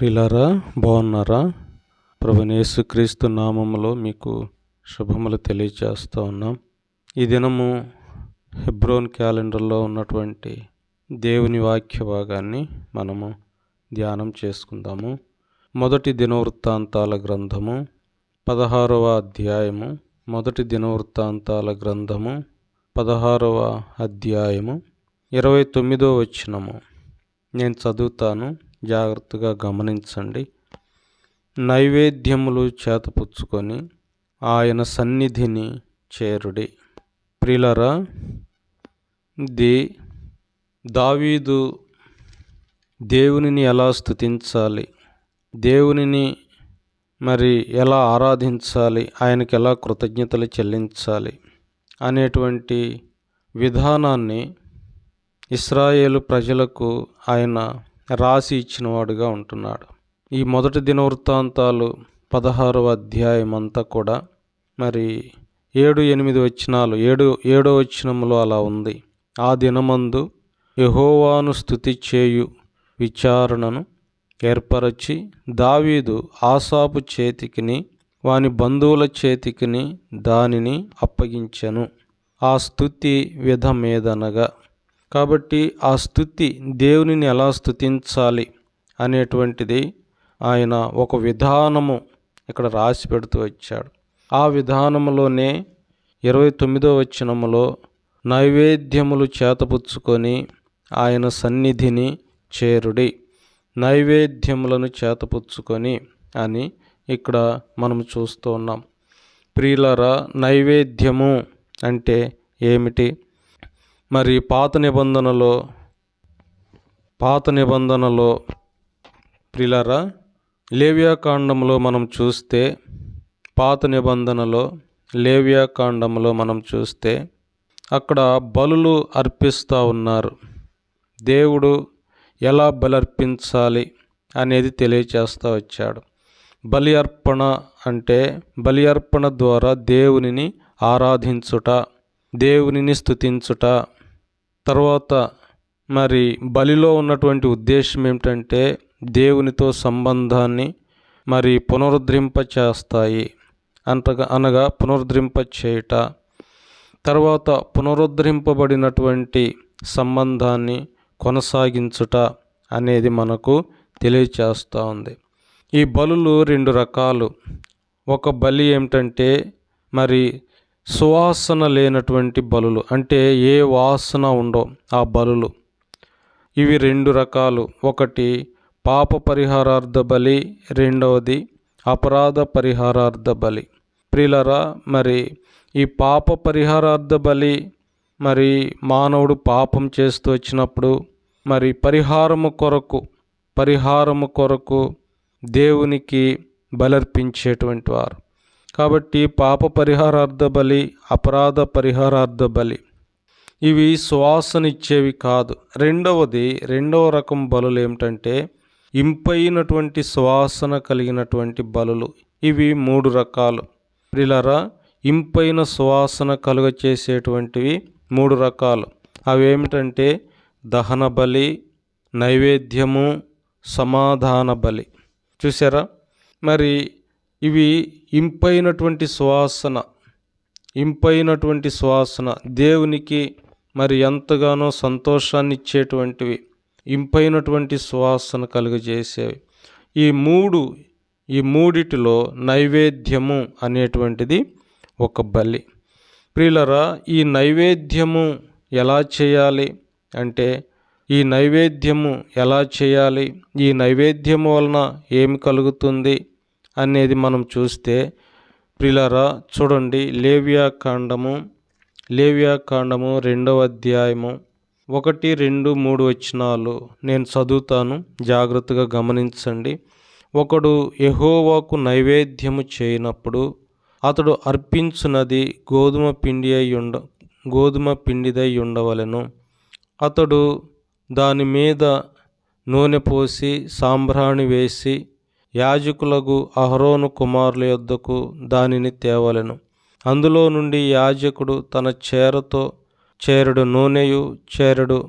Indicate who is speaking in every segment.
Speaker 1: ప్రిలారా బాగున్నారా? క్రీస్తు నామములో మీకు శుభములు తెలియజేస్తూ ఉన్నాం. ఈ దినము హెబ్రోన్ క్యాలెండర్లో ఉన్నటువంటి దేవుని వాక్య భాగాన్ని మనము ధ్యానం చేసుకుందాము. మొదటి దినవృత్తాంతాల గ్రంథము పదహారవ అధ్యాయము. మొదటి దినవృత్తాంతాల గ్రంథము పదహారవ అధ్యాయము ఇరవై తొమ్మిదో వచ్చినము నేను చదువుతాను. జాగ్రత్తగా గమనించండి. నైవేద్యములు చేతపుచ్చుకొని ఆయన సన్నిధిని చేరుడి. ప్రిలరా ది దావీదు దేవునిని ఎలా స్థుతించాలి దేవునిని మరి ఎలా ఆరాధించాలి? ఆయనకి ఎలా కృతజ్ఞతలు చెల్లించాలి? అనేటువంటి విధానాన్ని ఇస్రాయేలు ప్రజలకు ఆయన రాసి ఇచ్చినవాడుగా ఉంటున్నాడు. ఈ మొదటి దిన వృత్తాంతాలు పదహారవ అధ్యాయం అంతా కూడా మరి ఏడు ఎనిమిది వచ్చినాలు ఏడు ఏడో వచ్చినములో అలా ఉంది. ఆ దినమందు యహోవాను స్థుతి చేయు విచారణను ఏర్పరచి దావీదు ఆసాపు చేతికిని వాని బంధువుల చేతికిని దానిని అప్పగించెను. ఆ స్థుతి విధమేదనగా కాబట్టి ఆ స్థుతి దేవునిని ఎలా స్థుతించాలి అనేటువంటిది ఆయన ఒక విధానము ఇక్కడ రాసి పెడుతూ వచ్చాడు. ఆ విధానములోనే ఇరవై తొమ్మిదో వచనములో నైవేద్యములు చేతపుచ్చుకొని ఆయన సన్నిధిని చేరుడి. నైవేద్యములను చేతపుచ్చుకొని అని ఇక్కడ మనం చూస్తూ ఉన్నాం. ప్రియులరా నైవేద్యము అంటే ఏమిటి? మరి పాత నిబంధనలో పాత నిబంధనలో ప్రిలరా లేవ్యాకాండంలో మనం చూస్తే పాత నిబంధనలో లేవ్యాకాండంలో మనం చూస్తే అక్కడ బలులు అర్పిస్తూ ఉన్నారు. దేవుడు ఎలా బలర్పించాలి అనేది తెలియచేస్తూ వచ్చాడు. బలి అర్పణ అంటే బలి అర్పణ ద్వారా దేవునిని ఆరాధించుట దేవునిని స్తుతించుట తర్వాత మరి బలిలో ఉన్నటువంటి ఉద్దేశం ఏమిటంటే దేవునితో సంబంధాన్ని మరి పునరుద్ధరింప చేస్తాయి అంతగా అనగా పునరుద్ధరింప చేయుట తర్వాత పునరుద్ధరింపబడినటువంటి సంబంధాన్ని కొనసాగించుట అనేది మనకు తెలియచేస్తూ ఉంది. ఈ బలులు రెండు రకాలు. ఒక బలి ఏమిటంటే మరి సువాసన లేనటువంటి బలులు అంటే ఏ వాసన ఉండో ఆ బలులు. ఇవి రెండు రకాలు. ఒకటి పాప పరిహారార్థ బలి రెండవది అపరాధ పరిహారార్థ బలి. ప్రిలరా మరి ఈ పాప పరిహారార్థ బలి మరి మానవుడు పాపం చేస్తూ వచ్చినప్పుడు మరి పరిహారము కొరకు పరిహారము కొరకు దేవునికి బలర్పించేటువంటి వారు. కాబట్టి పాప పరిహారార్థ బలి అపరాధ పరిహారార్థ బలి. ఇవి శ్వాసనిచ్చేవి కాదు. రెండవది రెండవ రకం బలులు ఏమిటంటే ఇంపైనటువంటి సువాసన కలిగినటువంటి బలులు. ఇవి మూడు రకాలు. ప్రిలరా ఇంపైన సువాసన కలుగ చేసేటువంటివి మూడు రకాలు. అవేమిటంటే దహన బలి నైవేద్యము సమాధాన బలి. చూసారా మరి ఇవి ఇంపైనటువంటి సువాసన ఇంపైనటువంటి సువాసన దేవునికి మరి ఎంతగానో సంతోషాన్ని ఇచ్చేటువంటివి ఇంపైనటువంటి సువాసన కలుగజేసేవి. ఈ మూడు ఈ మూడిటిలో నైవేద్యము అనేటువంటిది ఒక బలి. ప్రియులరా ఈ నైవేద్యము ఎలా చేయాలి అంటే ఈ నైవేద్యము ఎలా చేయాలి ఈ నైవేద్యము వలన ఏమి కలుగుతుంది అనేది మనం చూస్తే ప్రిలరా చూడండి లేవియా కాండము లేవియా కాండము రెండవ అధ్యాయము ఒకటి రెండు మూడు వచనాలు. నేను చదువుతాను జాగ్రత్తగా గమనించండి. ఒకడు ఎహోవాకు నైవేద్యము చేయనప్పుడు అతడు అర్పించున్నది గోధుమ పిండి అయి ఉండ గోధుమ పిండిదై ఉండవలెను. అతడు దాని మీద నూనె పోసి సాంబ్రాణి వేసి యాజకులకు అహరోను కుమారుల యొద్దకు దానిని తేవలెను. అందులో నుండి యాజకుడు తన చేరతో చేరడు నూనెయు చేరడు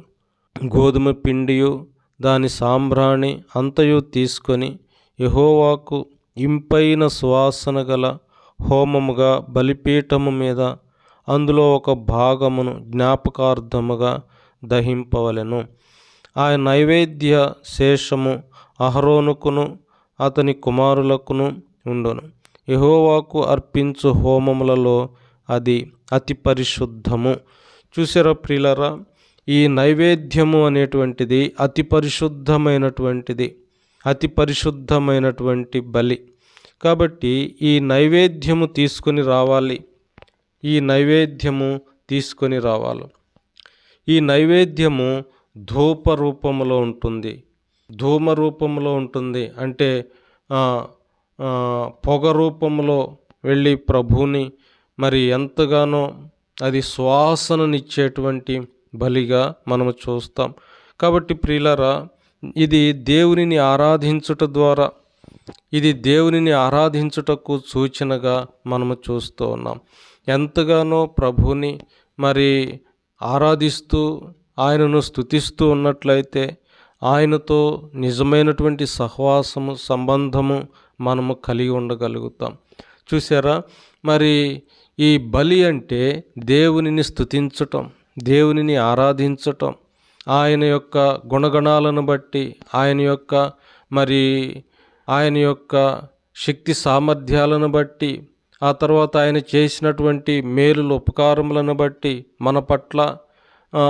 Speaker 1: గోధుమ పిండియు దాని సాంబ్రాణి అంతయు తీసుకొని యహోవాకు ఇంపైన సువాసన గల హోమముగా బలిపీఠము మీద అందులో ఒక భాగమును జ్ఞాపకార్థముగా దహింపవలెను. ఆ నైవేద్య శేషము అహరోనుకును అతని కుమారులకును ఉండును. యహోవాకు అర్పించు హోమములలో అది అతి పరిశుద్ధము. చూసారా ప్రియులరా? ఈ నైవేద్యము అనేటువంటిది అతి పరిశుద్ధమైనటువంటిది అతి పరిశుద్ధమైనటువంటి బలి. కాబట్టి ఈ నైవేద్యము తీసుకొని రావాలి. ఈ నైవేద్యము తీసుకొని రావాలి. ఈ నైవేద్యము ధూప రూపంలో ఉంటుంది. ధూమ రూపంలో ఉంటుంది. అంటే పొగ రూపంలో వెళ్ళి ప్రభుని మరి ఎంతగానో అది శ్వాసననిచ్చేటువంటి బలిగా మనము చూస్తాం. కాబట్టి ప్రియులరా ఇది దేవునిని ఆరాధించుట ద్వారా ఇది దేవునిని ఆరాధించుటకు సూచనగా మనము చూస్తూ ఉన్నాం. ఎంతగానో ప్రభుని మరి ఆరాధిస్తూ ఆయనను స్థుతిస్తూ ఉన్నట్లయితే ఆయనతో నిజమైనటువంటి సహవాసము సంబంధము మనము కలిగి ఉండగలుగుతాం. చూసారా మరి ఈ బలి అంటే దేవునిని స్థుతించటం దేవునిని ఆరాధించటం ఆయన యొక్క గుణగణాలను బట్టి ఆయన యొక్క మరి ఆయన యొక్క శక్తి సామర్థ్యాలను బట్టి ఆ తర్వాత ఆయన చేసినటువంటి మేలులు ఉపకారములను బట్టి మన పట్ల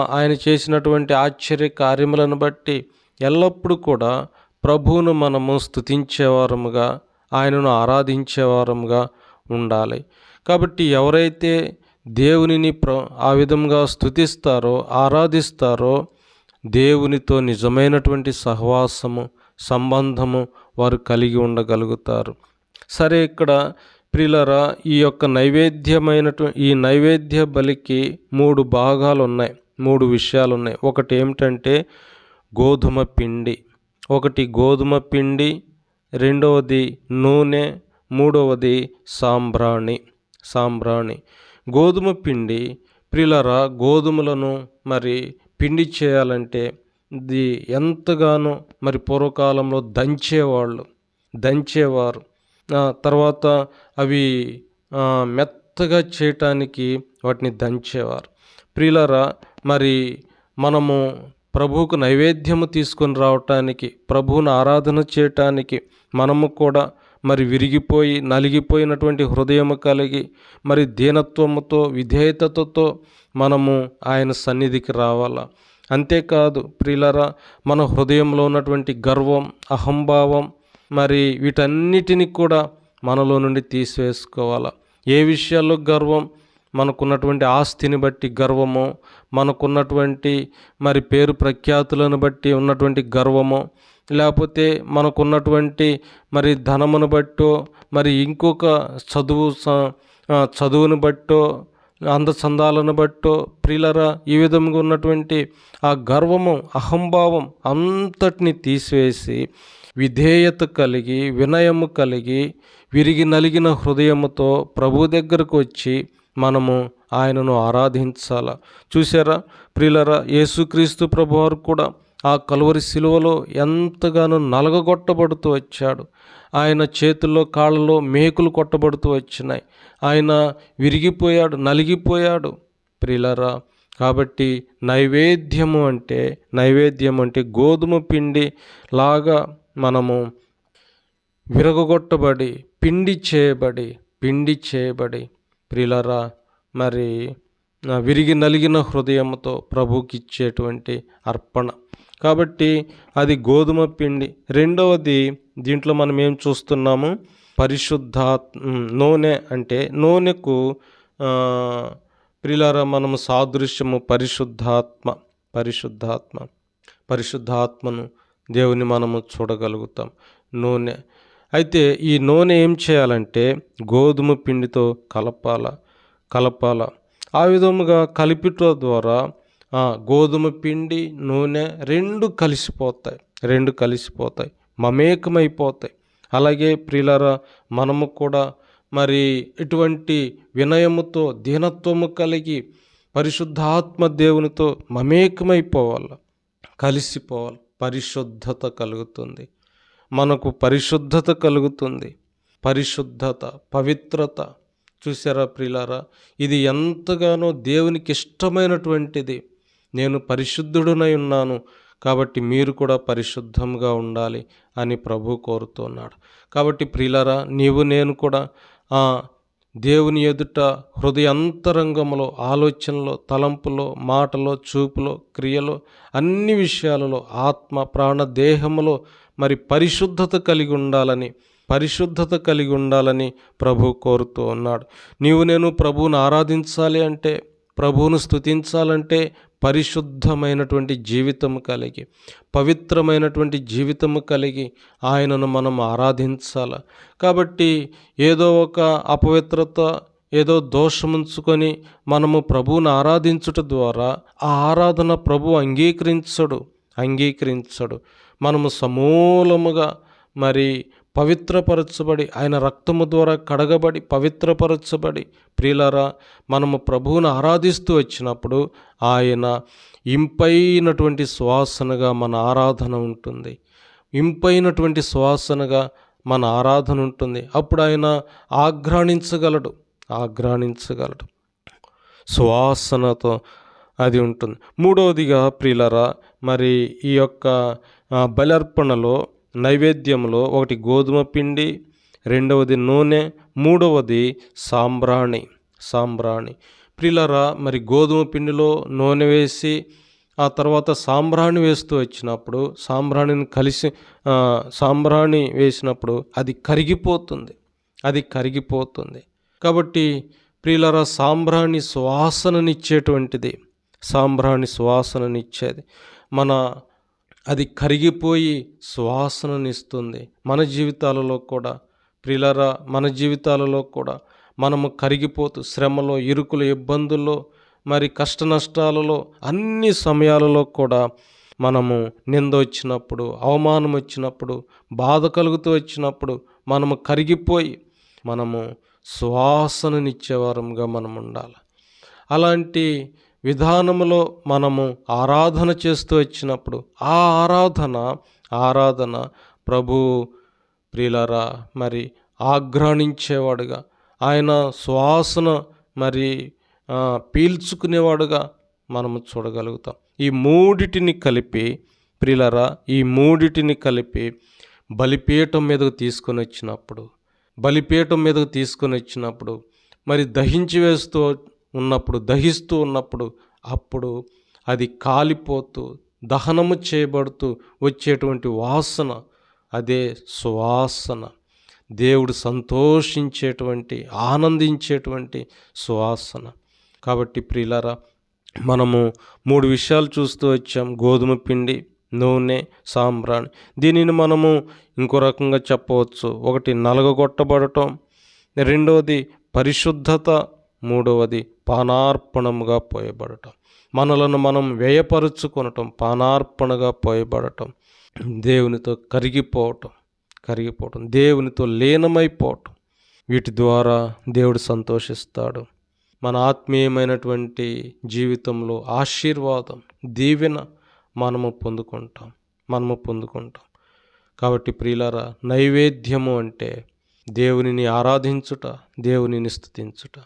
Speaker 1: ఆయన చేసినటువంటి ఆశ్చర్య కార్యములను బట్టి ఎల్లప్పుడూ కూడా ప్రభువును మనము స్థుతించేవారముగా ఆయనను ఆరాధించేవారముగా ఉండాలి. కాబట్టి ఎవరైతే దేవునిని ప్ర ఆ విధంగా స్థుతిస్తారో ఆరాధిస్తారో దేవునితో నిజమైనటువంటి సహవాసము సంబంధము వారు కలిగి ఉండగలుగుతారు. సరే ఇక్కడ ప్రిలరా ఈ యొక్క నైవేద్యమైనటువంటి ఈ నైవేద్య బలికి మూడు భాగాలు ఉన్నాయి మూడు విషయాలు ఉన్నాయి ఒకటి ఏమిటంటే గోధుమ పిండి. ఒకటి గోధుమ పిండి రెండవది నూనె మూడవది సాంబ్రాణి. సాంబ్రాణి. గోధుమ పిండి ప్రిలరా గోధుమలను మరి పిండి చేయాలంటే ఇది ఎంతగానో మరి పూర్వకాలంలో దంచేవాళ్ళు. దంచేవారు. తర్వాత అవి మెత్తగా చేయటానికి వాటిని దంచేవారు. ప్రిలరా మరి మనము ప్రభువుకు నైవేద్యము తీసుకొని రావటానికి ప్రభువును ఆరాధన చేయటానికి మనము కూడా మరి విరిగిపోయి నలిగిపోయినటువంటి హృదయము కలిగి మరి దీనత్వముతో విధేయతతో మనము ఆయన సన్నిధికి రావాలా? అంతేకాదు ప్రియులరా మన హృదయంలో ఉన్నటువంటి గర్వం అహంభావం మరి వీటన్నిటిని కూడా మనలో నుండి తీసివేసుకోవాలా? ఏ విషయాల్లో గర్వం మనకున్నటువంటి ఆస్తిని బట్టి గర్వము మనకున్నటువంటి మరి పేరు ప్రఖ్యాతులను బట్టి ఉన్నటువంటి గర్వము లేకపోతే మనకున్నటువంటి మరి ధనమును బట్టో మరి ఇంకొక చదువు చదువును బట్టో అందచందాలను బట్టో ప్రిలరా ఈ విధంగా ఉన్నటువంటి ఆ గర్వము అహంభావం అంతటిని తీసివేసి విధేయత కలిగి వినయము కలిగి విరిగి నలిగిన హృదయముతో ప్రభు దగ్గరకు వచ్చి మనము ఆయనను ఆరాధించాల? చూసారా ప్రియులరా యేసుక్రీస్తు ప్రభువారు కూడా ఆ కలువరి శిలువలో ఎంతగానో నలగగొట్టబడుతూ వచ్చాడు. ఆయన చేతుల్లో కాళ్ళలో మేకులు కొట్టబడుతూ వచ్చినాయి. ఆయన విరిగిపోయాడు నలిగిపోయాడు ప్రిలరా కాబట్టి నైవేద్యము అంటే నైవేద్యం అంటే గోధుమ పిండి లాగా మనము విరగొట్టబడి పిండి చేయబడి పిండి చేయబడి ప్రిలరా మరి విరిగి నలిగిన హృదయంతో ప్రభుకి ఇచ్చేటువంటి అర్పణ. కాబట్టి అది గోధుమ పిండి. రెండవది దీంట్లో మనం ఏం చూస్తున్నాము? పరిశుద్ధాత్ నూనె అంటే నూనెకు ప్రిలారా మనము సాదృశ్యము పరిశుద్ధాత్మ పరిశుద్ధాత్మ పరిశుద్ధాత్మను దేవుని మనము చూడగలుగుతాం. నూనె అయితే ఈ నూనె ఏం చేయాలంటే గోధుమ పిండితో కలపాల కలపాల. ఆ విధముగా కలిపిట ద్వారా గోధుమ పిండి నూనె రెండు కలిసిపోతాయి రెండు కలిసిపోతాయి మమేకమైపోతాయి. అలాగే ప్రియులరా మనము కూడా మరి ఇటువంటి వినయముతో దీనత్వము కలిగి పరిశుద్ధాత్మ దేవునితో మమేకమైపోవాలి కలిసిపోవాలి పరిశుద్ధత కలుగుతుంది. మనకు పరిశుద్ధత కలుగుతుంది. పరిశుద్ధత పవిత్రత. చూసారా ప్రిలారా? ఇది ఎంతగానో దేవునికి ఇష్టమైనటువంటిది. నేను పరిశుద్ధుడునై ఉన్నాను కాబట్టి మీరు కూడా పరిశుద్ధంగా ఉండాలి అని ప్రభు కోరుతున్నాడు. కాబట్టి ప్రిలారా నీవు నేను కూడా ఆ దేవుని ఎదుట హృదయంతరంగంలో ఆలోచనలో తలంపులో మాటలో చూపులో క్రియలో అన్ని విషయాలలో ఆత్మ ప్రాణ దేహములో మరి పరిశుద్ధత కలిగి ఉండాలని పరిశుద్ధత కలిగి ఉండాలని ప్రభు కోరుతూ ఉన్నాడు. నీవు నేను ప్రభువును ఆరాధించాలి అంటే ప్రభువును స్తుతించాలంటే పరిశుద్ధమైనటువంటి జీవితం కలిగి పవిత్రమైనటువంటి జీవితము కలిగి ఆయనను మనం ఆరాధించాల. కాబట్టి ఏదో ఒక అపవిత్రత ఏదో దోషముంచుకొని మనము ప్రభువును ఆరాధించుట ద్వారా ఆ ఆరాధన ప్రభు అంగీకరించడు అంగీకరించడు. మనము సమూలముగా మరి పవిత్రపరచబడి ఆయన రక్తము ద్వారా కడగబడి పవిత్రపరచబడి. ప్రియులరా మనము ప్రభువును ఆరాధిస్తూ వచ్చినప్పుడు ఆయన ఇంపైనటువంటి శ్వాసనగా మన ఆరాధన ఉంటుంది. ఇంపైనటువంటి శ్వాసనగా మన ఆరాధన ఉంటుంది. అప్పుడు ఆయన ఆగ్రాణించగలడు ఆగ్రాణించగలడు సువాసనతో అది ఉంటుంది. మూడవదిగా ప్రియులరా మరి ఈ యొక్క బలర్పణలో నైవేద్యంలో ఒకటి గోధుమ పిండి రెండవది నూనె మూడవది సాంబ్రాణి. సాంబ్రాణి. ప్రిలరా మరి గోధుమ పిండిలో నూనె వేసి ఆ తర్వాత సాంబ్రాణి వేస్తూ వచ్చినప్పుడు సాంబ్రాణిని కలిసి సాంబ్రాణి వేసినప్పుడు అది కరిగిపోతుంది. అది కరిగిపోతుంది. కాబట్టి ప్రియులరా సాంబ్రాణి సువాసననిచ్చేటువంటిది. సాంబ్రాణి సువాసననిచ్చేది. మన అది కరిగిపోయి సువాసననిస్తుంది. మన జీవితాలలో కూడా ప్రిలరా మన జీవితాలలో కూడా మనము కరిగిపోతూ శ్రమలో ఇరుకులు ఇబ్బందుల్లో మరి కష్ట నష్టాలలో అన్ని సమయాలలో కూడా మనము నింద వచ్చినప్పుడు అవమానం వచ్చినప్పుడు బాధ కలుగుతూ వచ్చినప్పుడు మనము కరిగిపోయి మనము సువాసననిచ్చేవారంగా మనం ఉండాలి అలాంటి విధానములో మనము ఆరాధన చేస్తూ వచ్చినప్పుడు ఆ ఆరాధన ఆరాధన ప్రభు ప్రియులరా మరి ఆగ్రాణించేవాడుగా ఆయన శ్వాసన మరి పీల్చుకునేవాడుగా మనము చూడగలుగుతాం. ఈ మూడిటిని కలిపి ప్రిలరా ఈ మూడిటిని కలిపి బలిపీఠం మీదకు తీసుకొని వచ్చినప్పుడు బలిపీఠం మీదకు తీసుకొని వచ్చినప్పుడు మరి దహించి వేస్తూ ఉన్నప్పుడు దహిస్తూ ఉన్నప్పుడు అప్పుడు అది కాలిపోతూ దహనము చేయబడుతూ వచ్చేటువంటి వాసన అదే సువాసన. దేవుడు సంతోషించేటువంటి ఆనందించేటువంటి సువాసన. కాబట్టి ప్రియులారా మనము మూడు విషయాలు చూస్తూ వచ్చాం. గోధుమ పిండి నూనె సాంబ్రాణి. దీనిని మనము ఇంకో రకంగా చెప్పవచ్చు. ఒకటి నలగగొట్టబడటం రెండవది పరిశుద్ధత మూడవది పానార్పణముగా పోయబడటం. మనలను మనం వ్యయపరుచుకొనటం పానార్పణగా పోయబడటం. దేవునితో కరిగిపోవటం కరిగిపోవటం. దేవునితో లీనమైపోవటం. వీటి ద్వారా దేవుడు సంతోషిస్తాడు. మన ఆత్మీయమైనటువంటి జీవితంలో ఆశీర్వాదం దీవెన మనము పొందుకుంటాం మనము పొందుకుంటాం. కాబట్టి ప్రియులారా నైవేద్యము అంటే దేవునిని ఆరాధించుట దేవునిని స్థుతించుట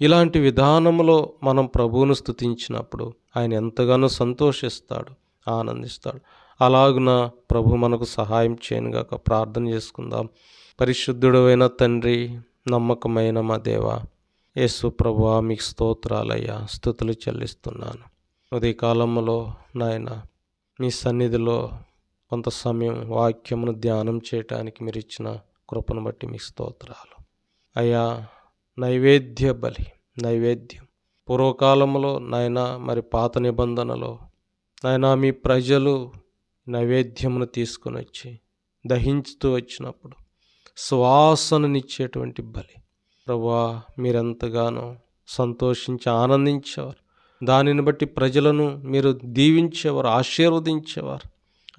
Speaker 1: ఇలాంటి విధానంలో మనం ప్రభువును స్థుతించినప్పుడు ఆయన ఎంతగానో సంతోషిస్తాడు ఆనందిస్తాడు. అలాగున ప్రభు మనకు సహాయం చేయనుగాక ప్రార్థన చేసుకుందాం. పరిశుద్ధుడైన తండ్రి నమ్మకమైన మా దేవా యేసు ప్రభు మీకు స్తోత్రాలయ్యా స్థుతులు చెల్లిస్తున్నాను. ఉదయకాలంలో నాయన మీ సన్నిధిలో కొంత సమయం వాక్యమును ధ్యానం చేయటానికి మీరు ఇచ్చిన కృపను బట్టి మీకు స్తోత్రాలు. అయ్యా నైవేద్య బలి నైవేద్యం. పూర్వకాలంలో నాయన మరి పాత నిబంధనలో నాయన మీ ప్రజలు నైవేద్యమును తీసుకొని వచ్చి దహించుతూ వచ్చినప్పుడు శ్వాసననిచ్చేటువంటి బలి. ప్రభా మీరెంతగానో సంతోషించి ఆనందించేవారు. దానిని బట్టి ప్రజలను మీరు దీవించేవారు ఆశీర్వదించేవారు.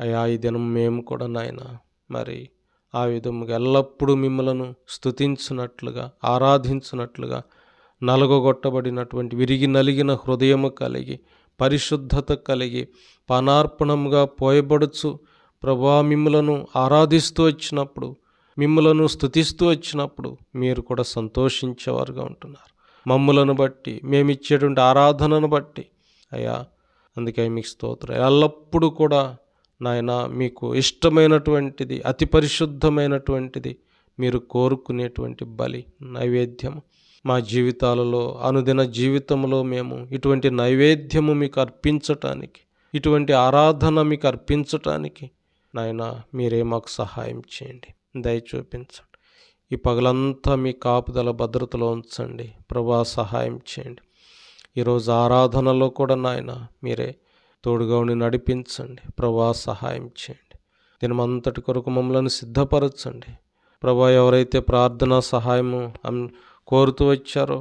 Speaker 1: అయా ఈ దినం మేము కూడా నాయన మరి ఆ విధముగా ఎల్లప్పుడూ మిమ్మలను స్థుతించినట్లుగా ఆరాధించినట్లుగా నలగొట్టబడినటువంటి విరిగి నలిగిన హృదయము కలిగి పరిశుద్ధత కలిగి పనార్పణముగా పోయబడుచు ప్రభా మిమ్ములను ఆరాధిస్తూ వచ్చినప్పుడు మిమ్ములను స్థుతిస్తూ వచ్చినప్పుడు మీరు కూడా సంతోషించేవారుగా ఉంటున్నారు. మమ్ములను బట్టి మేమిచ్చేటువంటి ఆరాధనను బట్టి. అయ్యా అందుకే మీకు స్తోత్రం. ఎల్లప్పుడూ కూడా నాయన మీకు ఇష్టమైనటువంటిది అతి పరిశుద్ధమైనటువంటిది మీరు కోరుకునేటువంటి బలి నైవేద్యం మా జీవితాలలో అనుదిన జీవితంలో మేము ఇటువంటి నైవేద్యము మీకు అర్పించటానికి ఇటువంటి ఆరాధన మీకు అర్పించటానికి నాయన మీరే మాకు సహాయం చేయండి. దయ చూపించండి. ఈ పగలంతా మీ కాపుదల భద్రతలో ఉంచండి. ప్రభా సహాయం చేయండి. ఈరోజు ఆరాధనలో కూడా నాయన మీరే తోడుగా ఉండి నడిపించండి. ప్రభా సహాయం చేయండి. దినమంతటి కొరకు మమ్మల్ని సిద్ధపరచండి. ప్రభా ఎవరైతే ప్రార్థన సహాయము కోరుతూ వచ్చారో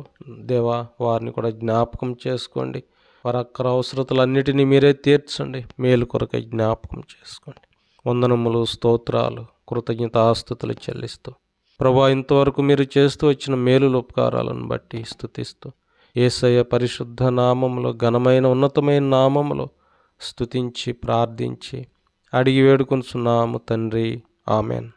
Speaker 1: దేవా వారిని కూడా జ్ఞాపకం చేసుకోండి. వారి అక్కర అవసరతలన్నిటినీ మీరే తీర్చండి. మేలు కొరకై జ్ఞాపకం చేసుకోండి. వందనములు స్తోత్రాలు కృతజ్ఞతాస్థుతులు చెల్లిస్తూ. ప్రభా ఇంతవరకు మీరు చేస్తూ వచ్చిన మేలులు ఉపకారాలను బట్టి స్థుతిస్తూ ఏసయ్య పరిశుద్ధ నామములో ఘనమైన ఉన్నతమైన నామములో స్తుతించి ప్రార్థించి అడిగి వేడుకొనుచున్నాము తండ్రి. ఆమెన్.